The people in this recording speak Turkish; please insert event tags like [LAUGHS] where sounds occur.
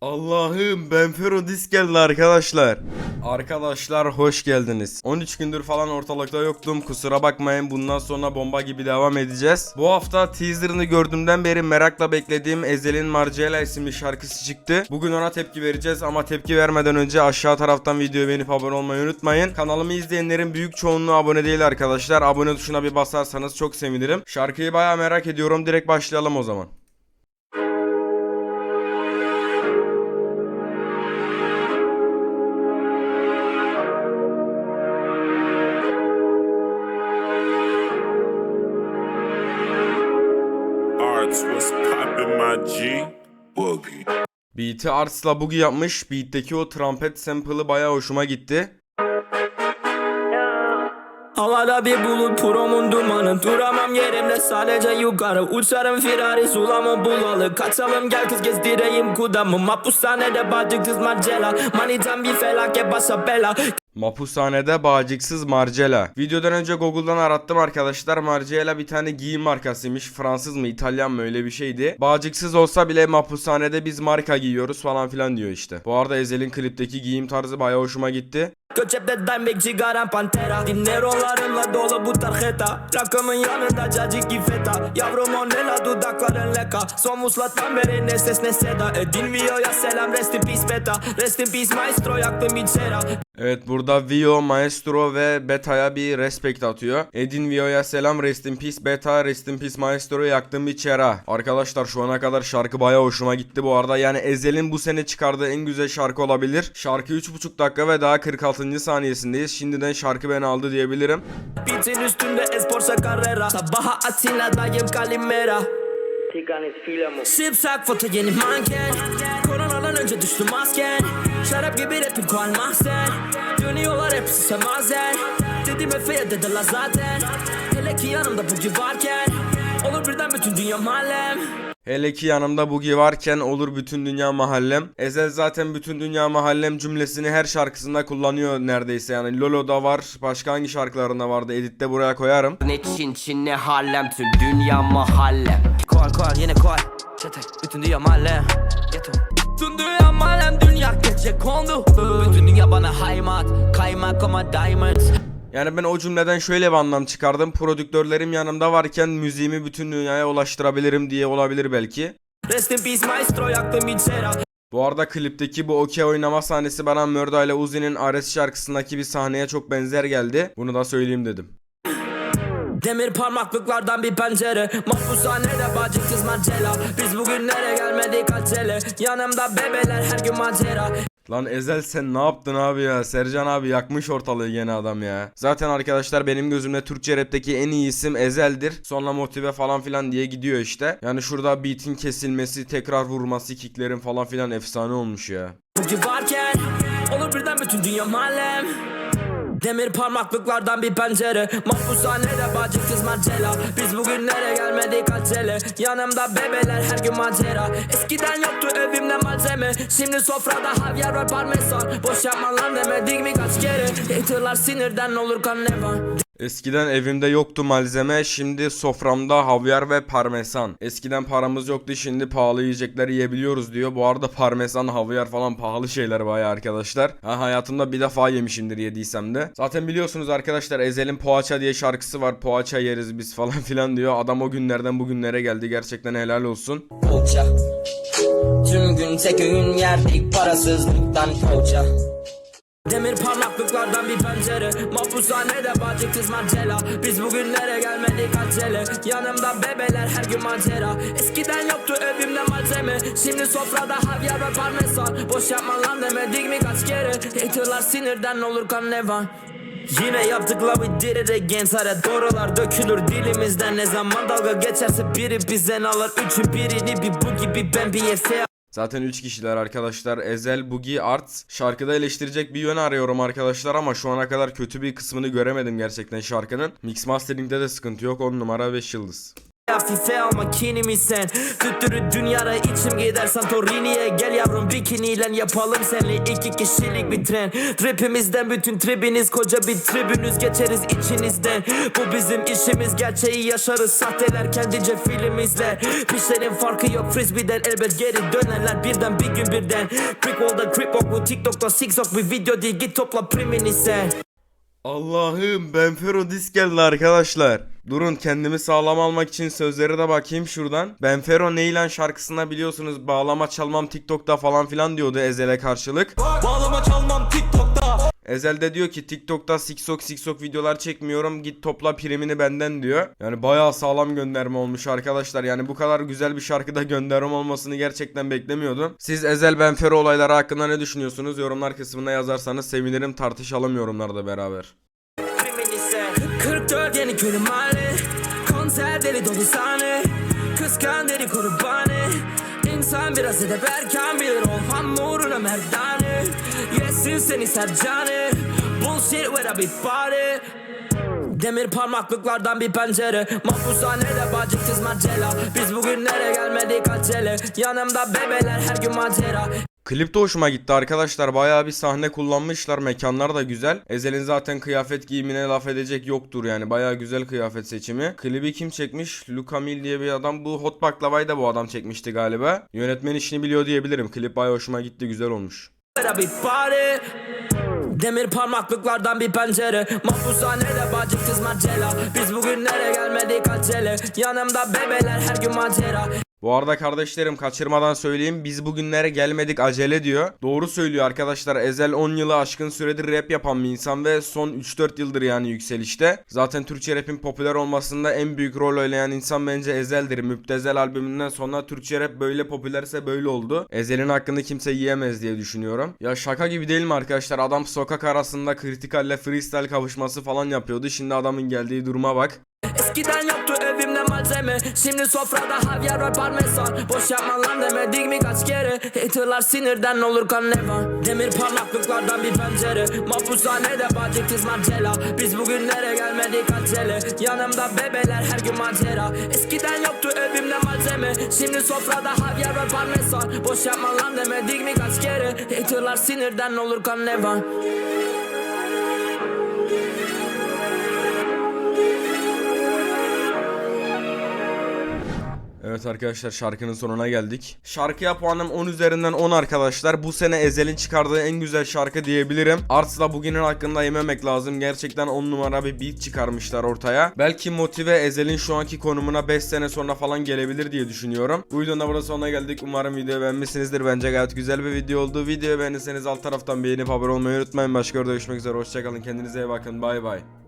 Allah'ım Benfero Dis geldi arkadaşlar. Arkadaşlar hoş geldiniz. 13 gündür falan ortalıkta yoktum. Kusura bakmayın bundan sonra bomba gibi devam edeceğiz. Bu hafta teaserını gördüğümden beri merakla beklediğim Ezel'in Marcella isimli şarkısı çıktı. Bugün ona tepki vereceğiz ama tepki vermeden önce aşağı taraftan videoyu beğenip abone olmayı unutmayın. Kanalımı izleyenlerin büyük çoğunluğu abone değil arkadaşlar. Abone tuşuna bir basarsanız çok sevinirim. Şarkıyı baya merak ediyorum. Direkt başlayalım o zaman. G? Boogie. Beat'i Arts'la Boogie yapmış. Beat'teki o trompet sample'ı baya hoşuma gitti. Havada bir bulut promun dumanı Duramam yerimde sadece yukarı Uçarım firari sulamı bulalı Kaçalım gel kız gezdireyim kudamı Mahpushanede bacıksız Marcella Manitam bir felaket başa bela Mapushanede bağcıksız Marcella. Videodan önce Google'dan arattım arkadaşlar. Marcella bir tane giyim markasıymış. Fransız mı İtalyan mı öyle bir şeydi. Bağcıksız olsa bile mapushanede biz marka giyiyoruz falan filan diyor işte. Bu arada Ezel'in klipteki giyim tarzı bayağı hoşuma gitti. Göçepte Dimebag cigaram pantera Dinerolarımla dolu bu tarjeta Rakımın yanında cacık gifeta Yavrum o ne la dudakların leka Son vuslattan beri ne ne seda Edin Vio'ya selam rest in peace beta Rest in peace maestro yaktım içera Evet burada Vio, Maestro ve Beta'ya bir respect atıyor. Edin Vio'ya selam rest in peace Beta, rest in peace Maestro'yu yaktım bir çera. Arkadaşlar şu ana kadar şarkı bayağı hoşuma gitti bu arada. Yani Ezel'in bu sene çıkardığı en güzel şarkı olabilir. Şarkı 3,5 dakika ve daha 46. saniyesindeyiz. Şimdiden şarkı beni aldı diyebilirim. Beatin üstünde Esporsa Carrera Sabaha Atina'dayım Kalimera Sipsak foto yeni manken Koronadan önce düştü masken Şarap gibi rapim koal mahzen Dönüyorlar hepsi semazen Dedim Efe'ye dediler zaten Hele ki yanımda bugün varken Olur birden bütün dünya mahallem Hele ki yanımda Bugi varken olur bütün dünya mahallem. Ezel zaten bütün dünya mahallem cümlesini her şarkısında kullanıyor neredeyse yani. Lolo'da var. Başka hangi şarkılarında vardı? Editte buraya koyarım. Ne Çin Çin ne Harlem tüm dünya mahallem Koal yine koal Çete bütün dünya mahallem Geto Bütün dünya mahallem dünya gece kondu Bütün dünya bana haymat Kaymak ama diamonds Yani ben o cümleden şöyle bir anlam çıkardım. Prodüktörlerim yanımda varken müziğimi bütün dünyaya ulaştırabilirim diye olabilir belki. Rest in peace maestro yaktım içera Bu arada klipteki bu okey oynama sahnesi bana Murda ile Uzi'nin Ares şarkısındaki bir sahneye çok benzer geldi. Bunu da söyleyeyim dedim. Demir parmaklıklardan bir pencere Mahpushanede bacıksız Marcella Biz bugünlere gelmedik acele Yanımda bebeler her gün macera Lan Ezel sen ne yaptın abi ya? Sercan abi yakmış ortalığı gene adam ya. Zaten arkadaşlar benim gözümde Türkçe rapteki en iyi isim Ezel'dir. Sonra motive falan filan diye gidiyor işte. Yani şurada beat'in kesilmesi, tekrar vurması, kicklerin falan filan efsane olmuş ya. Bugün varken Olur birden bütün dünya mahallem Demir parmaklıklardan bir pencere. Mahpushanede bacıksız Marcella. Biz bugünlere gelmedik acele? Yanımda bebeler her gün macera. Eskiden yoktu evimde malzeme. Şimdi sofrada havyar ve parmesan. Boş yapma lan demedik mi kaç kere. Haterlar sinirden olur kan ne var Eskiden evimde yoktu malzeme, şimdi soframda havyar ve parmesan. Eskiden paramız yoktu, şimdi pahalı yiyecekler yiyebiliyoruz diyor. Bu arada parmesan, havyar falan pahalı şeyler bayağı arkadaşlar. Ha, hayatımda bir defa yemişimdir yediysem de. Zaten biliyorsunuz arkadaşlar Ezel'in Poğaça diye şarkısı var. Poğaça yeriz biz falan [LAUGHS] filan diyor. Adam o günlerden bugünlere geldi. Gerçekten helal olsun. Poğaça Tüm gün tek öğün yerdik parasızlıktan poğaça Demir parmaklıklardan bir pencere. Mahpushanede bacıksız Marcella. Biz bugünlere gelmedik acele. Yanımda bebeler her gün macera. Eskiden yoktu evimde malzeme. Şimdi sofrada havyar ve parmesan. Boş yapma lan demedik mi kaç kere? Haterlar sinirden olur kan ne var? Yine yaptık la we did it again Sare doğrular dökülür dilimizden. Ne zaman dalga geçerse biri bizden alır. Üçün birini bir bu gibi ben bir Efe Zaten 3 kişiler arkadaşlar. Ezel, Bugi, Arts. Şarkıda eleştirecek bir yön arıyorum arkadaşlar ama şu ana kadar kötü bir kısmını göremedim gerçekten şarkının. Mix mastering'de de sıkıntı yok. 10 numara 5 yıldız. Hafife alma kinimi sen? Tüttürü dünyada içim gider Santorini'ye Gel yavrum. Bikiniyle yapalım senle iki kişilik bir tren. Tripimizden bütün tribiniz koca bir tribünüz. Geçeriz içinizden. Bu bizim işimiz. Gerçeği yaşarız. Sahteler kendince film izler. Pişlerin farkı yok. Frisbeeden elbet geri dönerler. Birden bir gün birden. Brick wall'da grip walk bu. TikTok'ta zigzag bir video değil. Git topla primini sen Allah'ım Benfero disk geldi arkadaşlar. Durun kendimi sağlam almak için sözlere de bakayım şuradan. Benfero Neylan şarkısında biliyorsunuz bağlama çalmam TikTok'ta falan filan diyordu Ezel'e karşılık. Bağlama çalmam TikTok'ta Ezel de diyor ki TikTok'ta siksok siksok videolar çekmiyorum git topla primini benden diyor. Yani bayağı sağlam gönderme olmuş arkadaşlar. Yani bu kadar güzel bir şarkıda gönderme olmasını gerçekten beklemiyordum. Siz Ezel Benfero olayları hakkında ne düşünüyorsunuz? Yorumlar kısmına yazarsanız sevinirim tartışalım yorumlarda beraber. Primini sen 44 yeni Konser deli dolu sahne Kıskan deli kurbanı İnsan biraz edep erken bilir ol hamuruna merdane Yesin seni sercanı. Bullshit with a big body Demir parmaklıklardan bir pencere Mahpushanede bacık kız macera Biz bugünlere gelmedik acele Yanımda bebeler her gün macera Klip de hoşuma gitti arkadaşlar. Bayağı bir sahne kullanmışlar. Mekanlar da güzel. Ezel'in zaten kıyafet giyimine laf edecek yoktur yani. Bayağı güzel kıyafet seçimi. Klibi kim çekmiş? Luka Mil diye bir adam. Bu Hot Baklava'yı da bu adam çekmişti galiba. Yönetmen işini biliyor diyebilirim. Klip bayağı hoşuma gitti. Güzel olmuş. Demir parmaklıklardan bir pencere. Mahpushanede bacık kız macera Biz bugünlere gelmedik acele? Yanımda bebeler her gün macera Bu arada kardeşlerim kaçırmadan söyleyeyim biz bugünlere gelmedik acele diyor. Doğru söylüyor arkadaşlar Ezel 10 yılı aşkın süredir rap yapan bir insan ve son 3-4 yıldır yani yükselişte. Zaten Türkçe rapin popüler olmasında en büyük rol oynayan insan bence Ezel'dir. Müptezel albümünden sonra Türkçe rap böyle popülerse böyle oldu. Ezel'in hakkını kimse yiyemez diye düşünüyorum. Ya şaka gibi değil mi arkadaşlar adam sokak arasında kritikalle freestyle kavuşması falan yapıyordu. Şimdi adamın geldiği duruma bak. Eskiden yoktu evimde malzeme. Şimdi sofrada havyar ve parmesan. Boş yapma lan demedik mi kaç kere? Haterlar sinirden olur kan ne var? Demir parmaklıklardan bir pencere. Mahpushanede bacık kız macera Biz bugünlere gelmedik acele? Yanımda bebeler her gün macera. Eskiden yoktu evimde malzeme. Şimdi sofrada havyar ve parmesan. Boş yapma lan demedik mi kaç kere? Haterlar sinirden olur kan ne Evet arkadaşlar şarkının sonuna geldik. Şarkıya puanım 10 üzerinden 10 arkadaşlar. Bu sene Ezel'in çıkardığı en güzel şarkı diyebilirim. Arts'la bugünün hakkında yememek lazım. Gerçekten 10 numara bir beat çıkarmışlar ortaya. Belki motive Ezel'in şu anki konumuna 5 sene sonra falan gelebilir diye düşünüyorum. Bu videonun da burada sonuna geldik. Umarım videoyu beğenmişsinizdir. Bence gayet güzel bir video oldu. Videoyu beğenirseniz alt taraftan beğenip abone olmayı unutmayın. Başka videoda görüşmek üzere. Hoşçakalın. Kendinize iyi bakın. Bay bay.